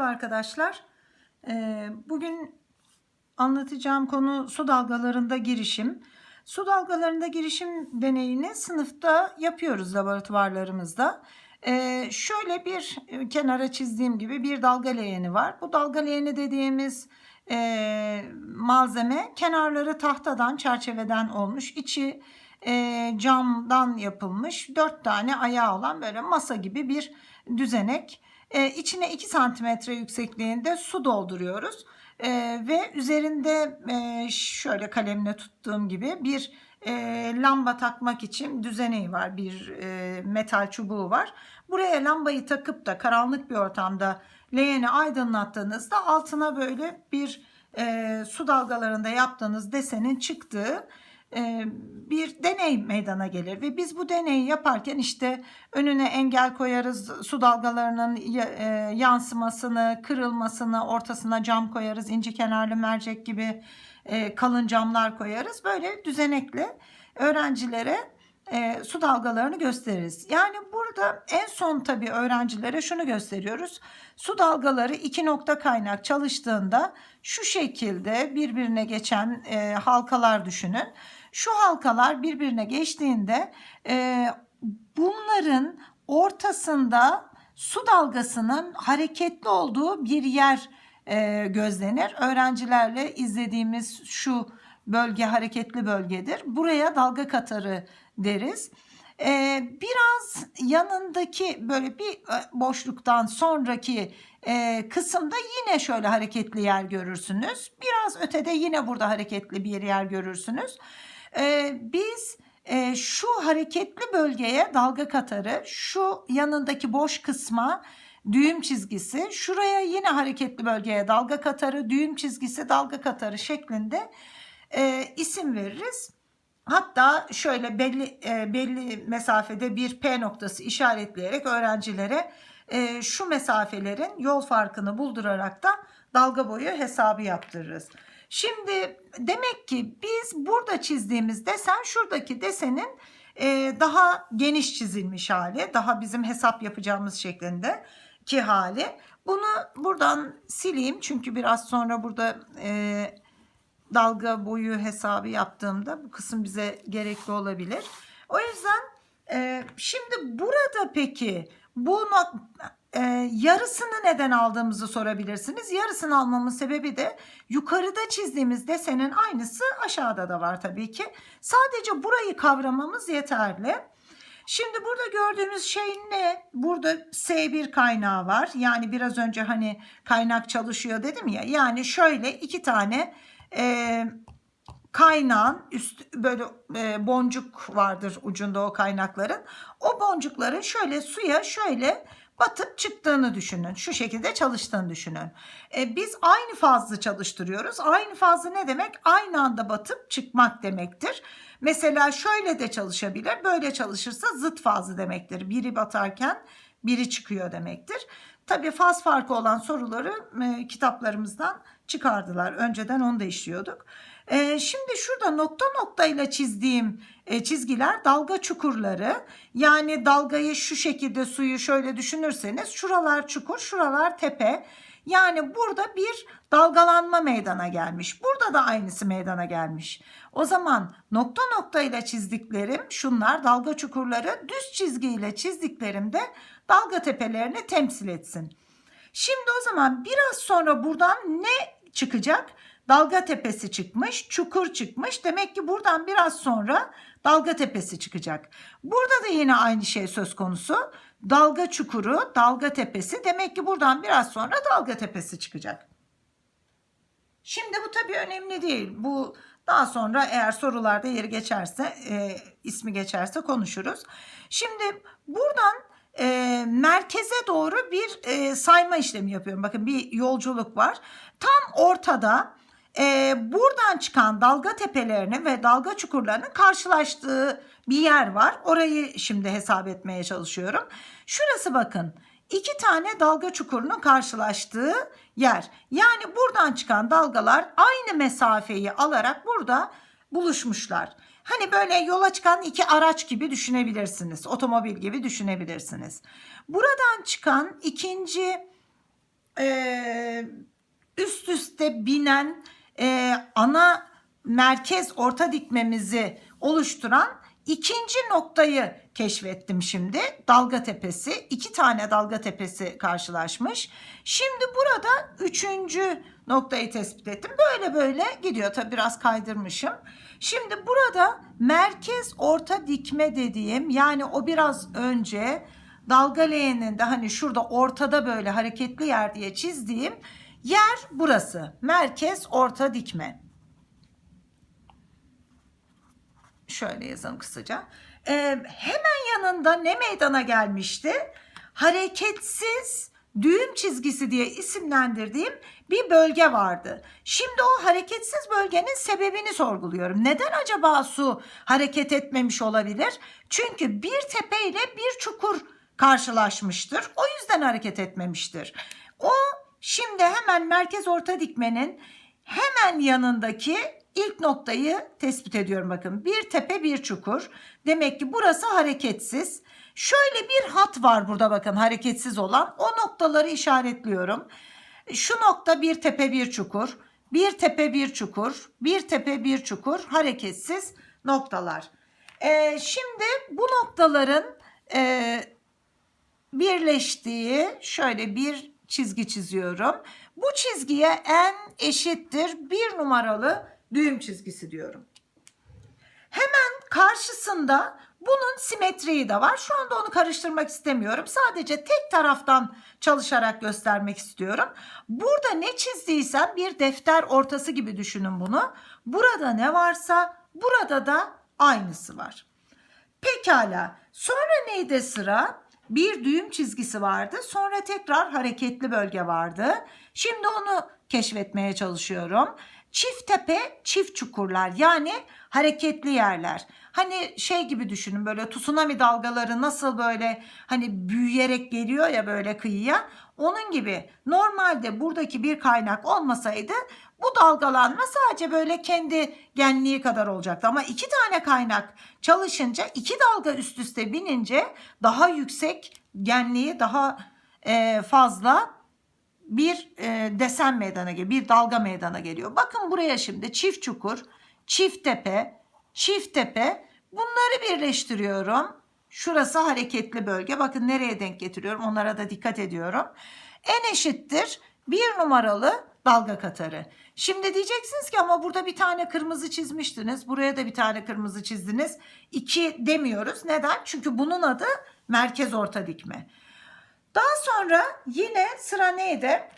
Merhaba arkadaşlar. Ee, Bugün anlatacağım konu su dalgalarında girişim. Su dalgalarında girişim deneyini sınıfta yapıyoruz laboratuvarlarımızda. Ee, şöyle bir e, kenara çizdiğim gibi bir dalga leğeni var. Bu dalga leğeni dediğimiz e, malzeme kenarları tahtadan, çerçeveden olmuş. İçi e, camdan yapılmış. Dört tane ayağı olan böyle masa gibi bir düzenek. E, içine 2 santimetre yüksekliğinde su dolduruyoruz. E, ve üzerinde e, şöyle kalemle tuttuğum gibi bir e, lamba takmak için düzeneği var. Bir e, metal çubuğu var. Buraya lambayı takıp da karanlık bir ortamda leğeni aydınlattığınızda altına böyle bir e, su dalgalarında yaptığınız desenin çıktığı bir deney meydana gelir ve biz bu deneyi yaparken işte önüne engel koyarız su dalgalarının e, yansımasını kırılmasını ortasına cam koyarız inci kenarlı mercek gibi e, kalın camlar koyarız. Böyle düzenekle öğrencilere e, su dalgalarını gösteririz. Yani burada en son tabii öğrencilere şunu gösteriyoruz. Su dalgaları iki nokta kaynak çalıştığında şu şekilde birbirine geçen e, halkalar düşünün. Şu halkalar birbirine geçtiğinde e, bunların ortasında su dalgasının hareketli olduğu bir yer e, gözlenir. Öğrencilerle izlediğimiz şu bölge hareketli bölgedir. Buraya dalga katarı deriz. E, biraz yanındaki böyle bir e, boşluktan sonraki e, kısımda yine şöyle hareketli yer görürsünüz. Biraz ötede yine burada hareketli bir yer görürsünüz. E, biz e, şu hareketli bölgeye dalga katarı, şu yanındaki boş kısma düğüm çizgisi, şuraya yine hareketli bölgeye dalga katarı, düğüm çizgisi, dalga katarı şeklinde e, isim veririz. Hatta şöyle belli e, belli mesafede bir P noktası işaretleyerek öğrencilere e, şu mesafelerin yol farkını buldurarak da dalga boyu hesabı yaptırırız. Şimdi demek ki biz burada çizdiğimiz desen şuradaki desenin e, daha geniş çizilmiş hali, daha bizim hesap yapacağımız şeklinde ki hali. Bunu buradan sileyim çünkü biraz sonra burada e, dalga boyu hesabı yaptığımda bu kısım bize gerekli olabilir. O yüzden e, şimdi burada peki bu e, yarısını neden aldığımızı sorabilirsiniz. Yarısını almamın sebebi de yukarıda çizdiğimiz desenin aynısı aşağıda da var tabii ki. Sadece burayı kavramamız yeterli. Şimdi burada gördüğümüz şey ne? Burada S1 kaynağı var. Yani biraz önce hani kaynak çalışıyor dedim ya. Yani şöyle iki tane e, kaynağın üst böyle e, boncuk vardır ucunda o kaynakların. O boncukların şöyle suya şöyle batıp çıktığını düşünün. Şu şekilde çalıştığını düşünün. E, biz aynı fazla çalıştırıyoruz. Aynı fazla ne demek? Aynı anda batıp çıkmak demektir. Mesela şöyle de çalışabilir. Böyle çalışırsa zıt fazı demektir. Biri batarken biri çıkıyor demektir. Tabii faz farkı olan soruları e, kitaplarımızdan çıkardılar. Önceden onu da işliyorduk. E, şimdi şurada nokta nokta ile çizdiğim e, çizgiler dalga çukurları. Yani dalgayı şu şekilde suyu şöyle düşünürseniz şuralar çukur, şuralar tepe. Yani burada bir dalgalanma meydana gelmiş. Burada da aynısı meydana gelmiş. O zaman nokta nokta ile çizdiklerim şunlar dalga çukurları düz çizgiyle çizdiklerimde dalga tepelerini temsil etsin. Şimdi o zaman biraz sonra buradan ne çıkacak? Dalga tepesi çıkmış, çukur çıkmış. Demek ki buradan biraz sonra dalga tepesi çıkacak. Burada da yine aynı şey söz konusu. Dalga çukuru, dalga tepesi. Demek ki buradan biraz sonra dalga tepesi çıkacak. Şimdi bu tabii önemli değil. Bu daha sonra eğer sorularda yeri geçerse, e, ismi geçerse konuşuruz. Şimdi buradan e, merkeze doğru bir e, sayma işlemi yapıyorum. Bakın bir yolculuk var. Tam ortada e, buradan çıkan dalga tepelerinin ve dalga çukurlarının karşılaştığı bir yer var. Orayı şimdi hesap etmeye çalışıyorum. Şurası bakın. iki tane dalga çukurunun karşılaştığı yer. Yani buradan çıkan dalgalar aynı mesafeyi alarak burada buluşmuşlar. Hani böyle yola çıkan iki araç gibi düşünebilirsiniz. Otomobil gibi düşünebilirsiniz. Buradan çıkan ikinci e, üst üste binen e, ana merkez orta dikmemizi oluşturan ikinci noktayı keşfettim şimdi. Dalga tepesi. iki tane dalga tepesi karşılaşmış. Şimdi burada üçüncü noktayı tespit ettim. Böyle böyle gidiyor. Tabi biraz kaydırmışım. Şimdi burada merkez orta dikme dediğim yani o biraz önce dalga leğeninde de hani şurada ortada böyle hareketli yer diye çizdiğim yer burası. Merkez orta dikme. Şöyle yazalım kısaca. Ee, hemen yanında ne meydana gelmişti? Hareketsiz düğüm çizgisi diye isimlendirdiğim bir bölge vardı. Şimdi o hareketsiz bölgenin sebebini sorguluyorum. Neden acaba su hareket etmemiş olabilir? Çünkü bir tepe ile bir çukur karşılaşmıştır. O yüzden hareket etmemiştir. O şimdi hemen merkez orta dikmenin hemen yanındaki ilk noktayı tespit ediyorum bakın. Bir tepe bir çukur. Demek ki burası hareketsiz. Şöyle bir hat var burada bakın hareketsiz olan. O noktaları işaretliyorum. Şu nokta bir tepe bir çukur. Bir tepe bir çukur. Bir tepe bir çukur. Hareketsiz noktalar. Ee, şimdi bu noktaların e, birleştiği şöyle bir çizgi çiziyorum. Bu çizgiye n eşittir bir numaralı düğüm çizgisi diyorum. Hemen karşısında bunun simetriği de var. Şu anda onu karıştırmak istemiyorum. Sadece tek taraftan çalışarak göstermek istiyorum. Burada ne çizdiysem bir defter ortası gibi düşünün bunu. Burada ne varsa burada da aynısı var. Pekala. Sonra neydi sıra? Bir düğüm çizgisi vardı. Sonra tekrar hareketli bölge vardı. Şimdi onu keşfetmeye çalışıyorum. Çift tepe, çift çukurlar yani hareketli yerler. Hani şey gibi düşünün böyle tsunami dalgaları nasıl böyle hani büyüyerek geliyor ya böyle kıyıya. Onun gibi normalde buradaki bir kaynak olmasaydı bu dalgalanma sadece böyle kendi genliği kadar olacaktı. Ama iki tane kaynak çalışınca iki dalga üst üste binince daha yüksek genliği daha e, fazla bir e, desen meydana geliyor. Bir dalga meydana geliyor. Bakın buraya şimdi çift çukur, çift tepe, çift tepe bunları birleştiriyorum. Şurası hareketli bölge. Bakın nereye denk getiriyorum. Onlara da dikkat ediyorum. En eşittir bir numaralı dalga katarı. Şimdi diyeceksiniz ki ama burada bir tane kırmızı çizmiştiniz. Buraya da bir tane kırmızı çizdiniz. İki demiyoruz. Neden? Çünkü bunun adı merkez orta dikme. Daha sonra yine sıra neydi?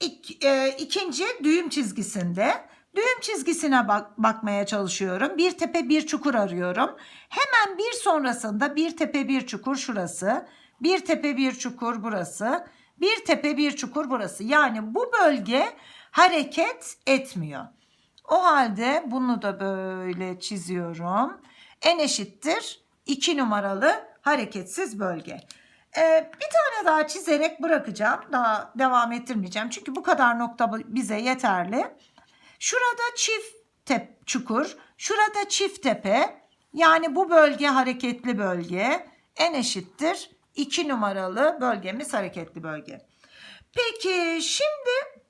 İk, e, ikinci düğüm çizgisinde. Düğüm çizgisine bak, bakmaya çalışıyorum. Bir tepe bir çukur arıyorum. Hemen bir sonrasında bir tepe bir çukur şurası. Bir tepe bir çukur burası. Bir tepe bir çukur burası. Yani bu bölge hareket etmiyor. O halde bunu da böyle çiziyorum. En eşittir 2 numaralı hareketsiz bölge. Ee, bir tane daha çizerek bırakacağım. Daha devam ettirmeyeceğim. Çünkü bu kadar nokta bize yeterli. Şurada çift tep çukur. Şurada çift tepe. Yani bu bölge hareketli bölge. En eşittir 2 numaralı bölgemiz hareketli bölge. Peki şimdi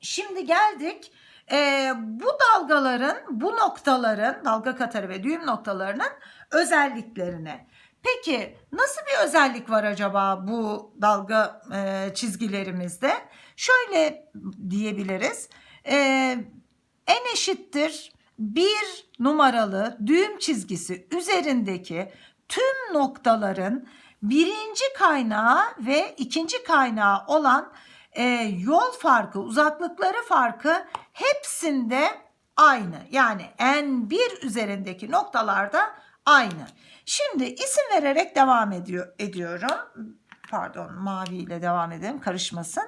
şimdi geldik e, bu dalgaların, bu noktaların, dalga katarı ve düğüm noktalarının özelliklerine. Peki nasıl bir özellik var acaba bu dalga e, çizgilerimizde? Şöyle diyebiliriz. E, en eşittir bir numaralı düğüm çizgisi üzerindeki tüm noktaların birinci kaynağı ve ikinci kaynağı olan e, yol farkı, uzaklıkları farkı hepsinde aynı. Yani n1 üzerindeki noktalarda aynı. Şimdi isim vererek devam ediyor ediyorum. Pardon maviyle devam edelim karışmasın.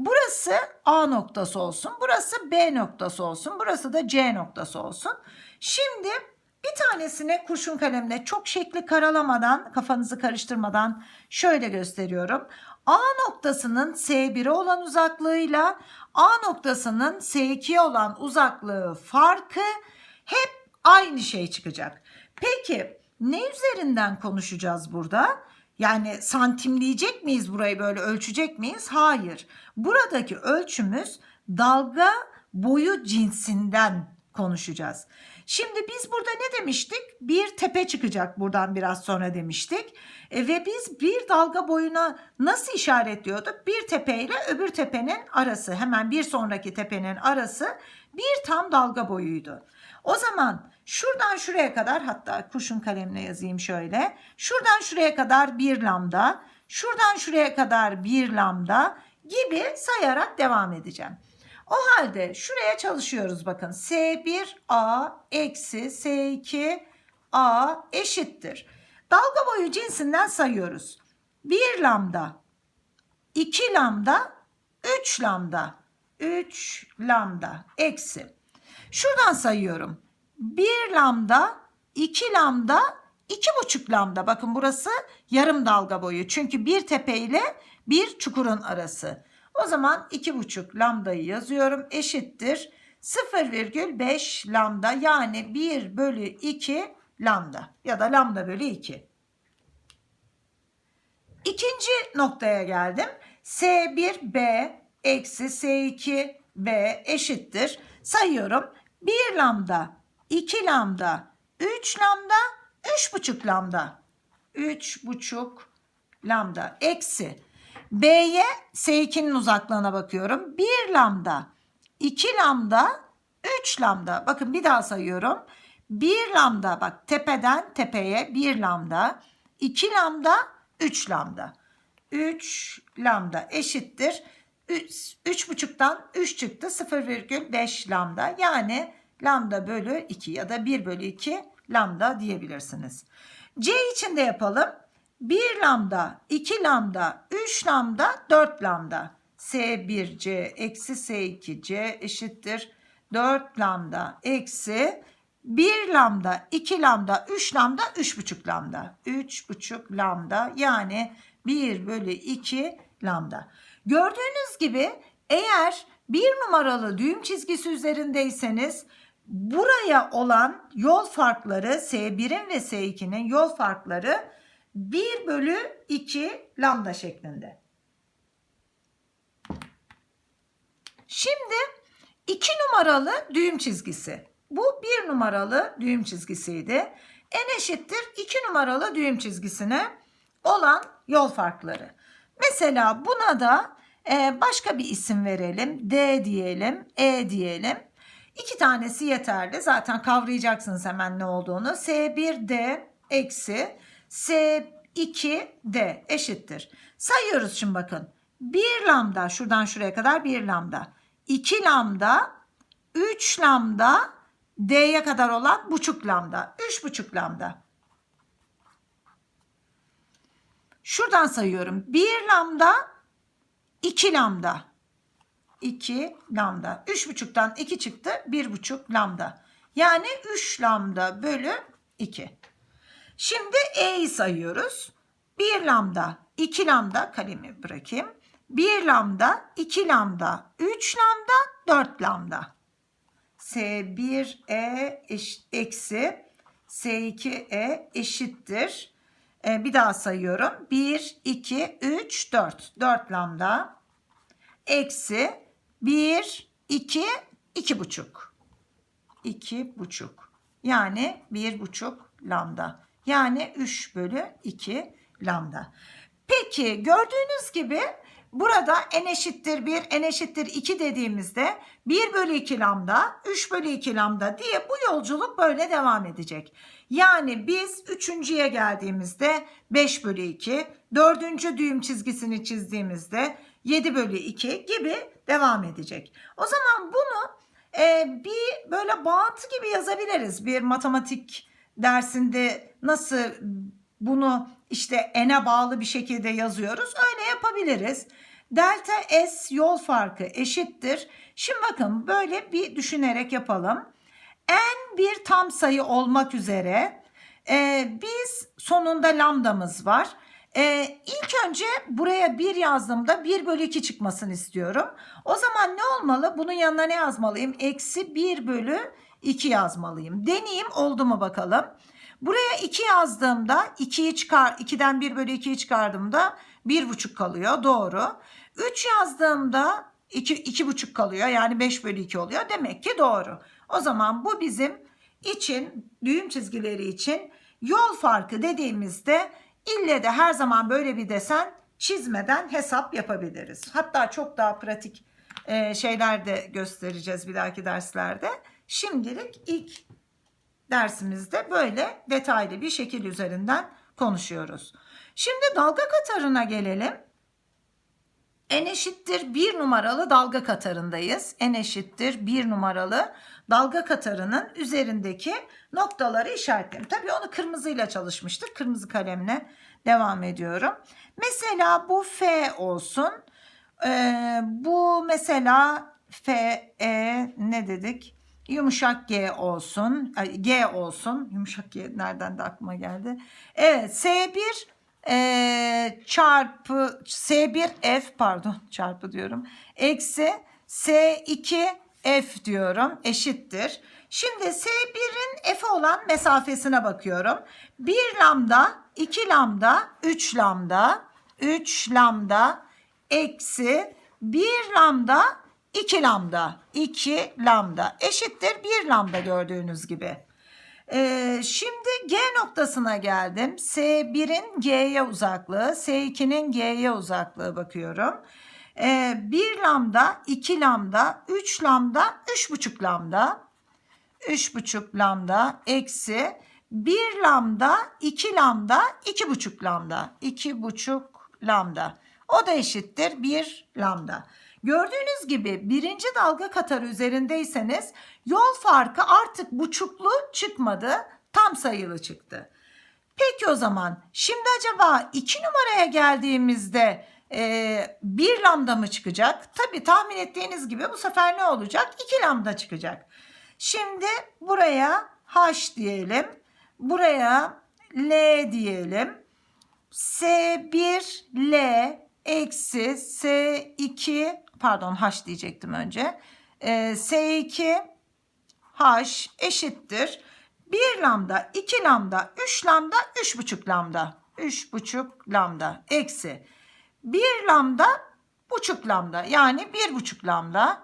Burası A noktası olsun. Burası B noktası olsun. Burası da C noktası olsun. Şimdi bir tanesine kurşun kalemle çok şekli karalamadan, kafanızı karıştırmadan şöyle gösteriyorum. A noktasının S1'e olan uzaklığıyla A noktasının S2'ye olan uzaklığı farkı hep aynı şey çıkacak. Peki ne üzerinden konuşacağız burada? Yani santimleyecek miyiz burayı böyle ölçecek miyiz? Hayır. Buradaki ölçümüz dalga boyu cinsinden konuşacağız. Şimdi biz burada ne demiştik? Bir tepe çıkacak buradan biraz sonra demiştik. E, ve biz bir dalga boyuna nasıl işaretliyorduk? Bir tepe ile öbür tepenin arası hemen bir sonraki tepenin arası bir tam dalga boyuydu. O zaman şuradan şuraya kadar hatta kurşun kalemle yazayım şöyle. Şuradan şuraya kadar bir lambda, şuradan şuraya kadar bir lambda gibi sayarak devam edeceğim. O halde şuraya çalışıyoruz bakın. S1A eksi S2A eşittir. Dalga boyu cinsinden sayıyoruz. 1 lambda, 2 lambda, 3 lambda, 3 lambda eksi. Şuradan sayıyorum. 1 lambda, 2 lambda, 2,5 lambda. Bakın burası yarım dalga boyu. Çünkü bir tepe ile bir çukurun arası. O zaman 2,5 lambdayı yazıyorum. Eşittir 0,5 lambda yani 1 bölü 2 lambda ya da lambda bölü 2. İkinci noktaya geldim. S1B eksi S2B eşittir. Sayıyorum. 1 lambda, 2 lambda, 3 lambda, 3,5 lambda. 3,5 lambda eksi. B'ye S2'nin uzaklığına bakıyorum. 1 lambda, 2 lambda, 3 lambda. Bakın bir daha sayıyorum. 1 lambda bak tepeden tepeye 1 lambda, 2 lambda, 3 lambda. 3 lambda eşittir. 3,5'tan 3 çıktı 0,5 lambda. Yani lambda bölü 2 ya da 1 bölü 2 lambda diyebilirsiniz. C için de yapalım. 1 lambda, 2 lambda, 3 lambda, 4 lambda. S1C eksi S2C eşittir. 4 lambda eksi 1 lambda, 2 lambda, 3 lambda, 3,5 lambda. 3,5 lambda yani 1 bölü 2 lambda. Gördüğünüz gibi eğer bir numaralı düğüm çizgisi üzerindeyseniz buraya olan yol farkları S1'in ve S2'nin yol farkları 1 bölü 2 lambda şeklinde. Şimdi 2 numaralı düğüm çizgisi. Bu 1 numaralı düğüm çizgisiydi. En eşittir 2 numaralı düğüm çizgisine olan yol farkları. Mesela buna da e, başka bir isim verelim. D diyelim, E diyelim. İki tanesi yeterli. Zaten kavrayacaksınız hemen ne olduğunu. S1D eksi S2D eşittir. Sayıyoruz şimdi bakın. 1 lambda şuradan şuraya kadar 1 lambda. 2 lambda, 3 lambda, D'ye kadar olan buçuk lambda. 3,5 lambda. Şuradan sayıyorum. 1 lambda, 2 lambda. 2 lambda. 3,5'tan 2 çıktı. 1,5 lambda. Yani 3 lambda bölü 2. Şimdi E'yi sayıyoruz. 1 lambda, 2 lambda kalemi bırakayım. 1 lambda, 2 lambda, 3 lambda, 4 lambda. S1E eş, eksi S2E eşittir. Ee, bir daha sayıyorum. 1, 2, 3, 4. 4 lambda. Eksi 1, 2, 2 buçuk. 2 buçuk. Yani 1 buçuk lambda. Yani 3 bölü 2 lambda. Peki gördüğünüz gibi burada n eşittir 1, n eşittir 2 dediğimizde 1 bölü 2 lambda, 3 bölü 2 lambda diye bu yolculuk böyle devam edecek. Yani biz üçüncüye geldiğimizde 5 bölü 2, dördüncü düğüm çizgisini çizdiğimizde 7 bölü 2 gibi devam edecek. O zaman bunu e, bir böyle bağıntı gibi yazabiliriz. Bir matematik dersinde nasıl bunu işte n'e bağlı bir şekilde yazıyoruz. Öyle yapabiliriz. Delta S yol farkı eşittir. Şimdi bakın böyle bir düşünerek yapalım. N bir tam sayı olmak üzere e, biz sonunda lambdamız var. E, ilk önce buraya 1 yazdığımda 1 bölü 2 çıkmasını istiyorum. O zaman ne olmalı? Bunun yanına ne yazmalıyım? Eksi 1 bölü 2 yazmalıyım. Deneyeyim oldu mu bakalım. Buraya 2 yazdığımda 2'yi çıkar 2'den 1 bölü 2'yi çıkardığımda 1,5 kalıyor. Doğru. 3 yazdığımda 2, 2,5 kalıyor. Yani 5 bölü 2 oluyor. Demek ki doğru. O zaman bu bizim için düğüm çizgileri için yol farkı dediğimizde ille de her zaman böyle bir desen çizmeden hesap yapabiliriz. Hatta çok daha pratik e, şeyler de göstereceğiz bir dahaki derslerde. Şimdilik ilk dersimizde böyle detaylı bir şekil üzerinden konuşuyoruz. Şimdi dalga katarına gelelim. N eşittir 1 numaralı dalga katarındayız. N eşittir 1 numaralı dalga katarının üzerindeki noktaları işaretledim. Tabii onu kırmızıyla çalışmıştık. Kırmızı kalemle devam ediyorum. Mesela bu F olsun. Ee, bu mesela F, E ne dedik? Yumuşak G olsun. G olsun. Yumuşak G nereden de aklıma geldi. Evet S1 e, çarpı S1F pardon çarpı diyorum. Eksi S2F diyorum eşittir. Şimdi S1'in F olan mesafesine bakıyorum. 1 lambda, 2 lambda, 3 lambda, 3 lambda eksi 1 lambda 2 lambda 2 lambda eşittir 1 lambda gördüğünüz gibi. Ee, şimdi G noktasına geldim. S1'in G'ye uzaklığı, S2'nin G'ye uzaklığı bakıyorum. Ee, 1 lambda, 2 lambda, 3 lambda, 3,5 lambda. 3,5 lambda eksi 1 lambda, 2 lambda, 2,5 lambda. 2,5 lambda. O da eşittir 1 lambda. Gördüğünüz gibi birinci dalga katarı üzerindeyseniz yol farkı artık buçuklu çıkmadı, tam sayılı çıktı. Peki o zaman şimdi acaba 2 numaraya geldiğimizde e, 1 lambda mı çıkacak? Tabii tahmin ettiğiniz gibi bu sefer ne olacak? 2 lambda çıkacak. Şimdi buraya H diyelim. Buraya L diyelim. S1 L eksi S2 pardon H diyecektim önce. Ee, S2 H eşittir. 1 lambda, 2 lambda, 3 lambda, 3,5 lambda. 3,5 lambda eksi 1 lambda, buçuk lambda yani 1,5 lambda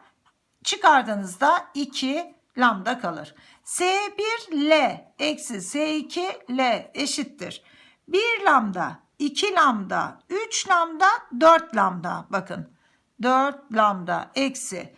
çıkardığınızda 2 lambda kalır. S1 L eksi S2 L eşittir. 1 lambda, 2 lambda, 3 lambda, 4 lambda. Bakın 4 lambda eksi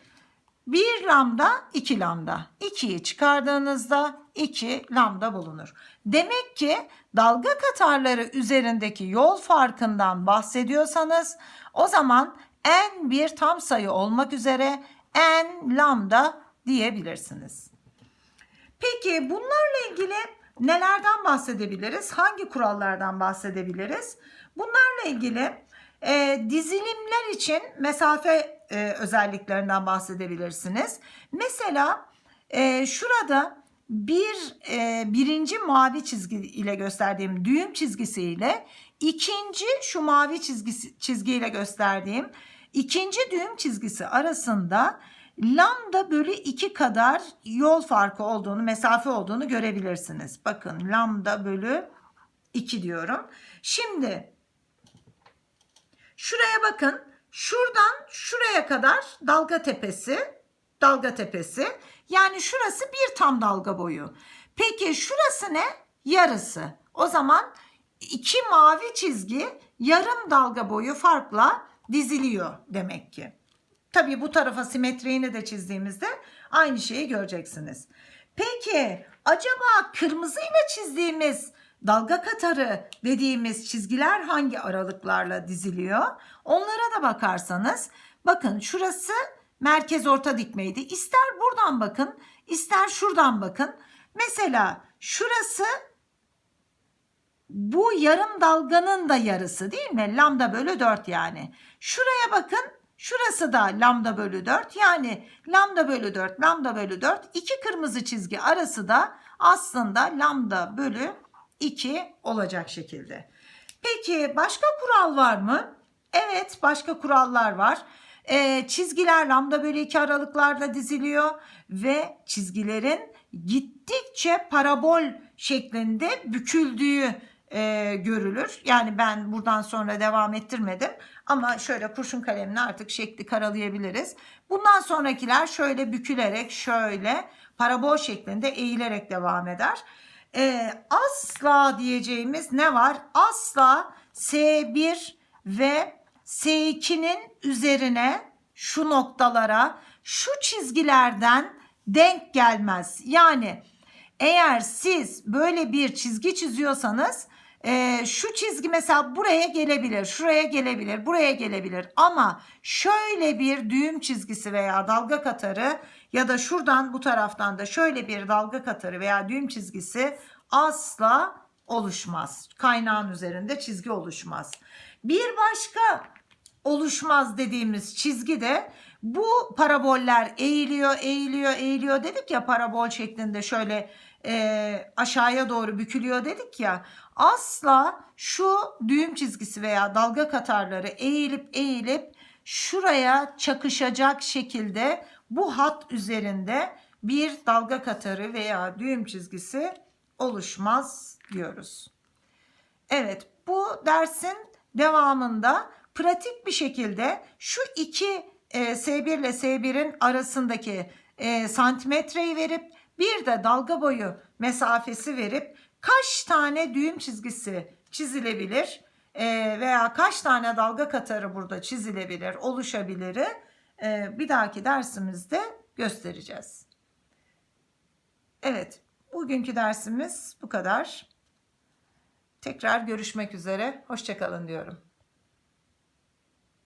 1 lambda 2 lambda. 2'yi çıkardığınızda 2 lambda bulunur. Demek ki dalga katarları üzerindeki yol farkından bahsediyorsanız o zaman n bir tam sayı olmak üzere n lambda diyebilirsiniz. Peki bunlarla ilgili nelerden bahsedebiliriz? Hangi kurallardan bahsedebiliriz? Bunlarla ilgili e, dizilimler için mesafe e, özelliklerinden bahsedebilirsiniz. Mesela e, şurada bir e, birinci mavi çizgi ile gösterdiğim düğüm çizgisiyle ikinci şu mavi çizgisi çizgiyle gösterdiğim ikinci düğüm çizgisi arasında lambda bölü 2 kadar yol farkı olduğunu, mesafe olduğunu görebilirsiniz. Bakın lambda bölü 2 diyorum. Şimdi şuraya bakın. Şuradan şuraya kadar dalga tepesi, dalga tepesi. Yani şurası bir tam dalga boyu. Peki şurası ne? Yarısı. O zaman iki mavi çizgi yarım dalga boyu farkla diziliyor demek ki. Tabii bu tarafa simetriğini de çizdiğimizde aynı şeyi göreceksiniz. Peki acaba kırmızıyla çizdiğimiz dalga katarı dediğimiz çizgiler hangi aralıklarla diziliyor? Onlara da bakarsanız bakın şurası merkez orta dikmeydi. İster buradan bakın, ister şuradan bakın. Mesela şurası bu yarım dalganın da yarısı değil mi? Lambda bölü 4 yani. Şuraya bakın. Şurası da lambda bölü 4 yani lambda bölü 4 lambda bölü 4 iki kırmızı çizgi arası da aslında lambda bölü 2 olacak şekilde. Peki başka kural var mı? Evet başka kurallar var. Ee, çizgiler lambda bölü 2 aralıklarla diziliyor ve çizgilerin gittikçe parabol şeklinde büküldüğü e, görülür. Yani ben buradan sonra devam ettirmedim ama şöyle kurşun kalemle artık şekli karalayabiliriz. Bundan sonrakiler şöyle bükülerek şöyle parabol şeklinde eğilerek devam eder. E, asla diyeceğimiz ne var? Asla S1 ve S2'nin üzerine şu noktalara şu çizgilerden denk gelmez. Yani eğer siz böyle bir çizgi çiziyorsanız e, şu çizgi mesela buraya gelebilir, şuraya gelebilir, buraya gelebilir. Ama şöyle bir düğüm çizgisi veya dalga katarı ya da şuradan bu taraftan da şöyle bir dalga katarı veya düğüm çizgisi asla oluşmaz. Kaynağın üzerinde çizgi oluşmaz. Bir başka oluşmaz dediğimiz çizgi de bu paraboller eğiliyor, eğiliyor, eğiliyor dedik ya parabol şeklinde şöyle e, aşağıya doğru bükülüyor dedik ya. Asla şu düğüm çizgisi veya dalga katarları eğilip eğilip şuraya çakışacak şekilde bu hat üzerinde bir dalga katarı veya düğüm çizgisi oluşmaz diyoruz. Evet bu dersin devamında pratik bir şekilde şu iki e, S1 ile S1'in arasındaki e, santimetreyi verip bir de dalga boyu mesafesi verip kaç tane düğüm çizgisi çizilebilir e, veya kaç tane dalga katarı burada çizilebilir, oluşabilir e, bir dahaki dersimizde göstereceğiz. Evet, bugünkü dersimiz bu kadar. Tekrar görüşmek üzere. Hoşçakalın diyorum.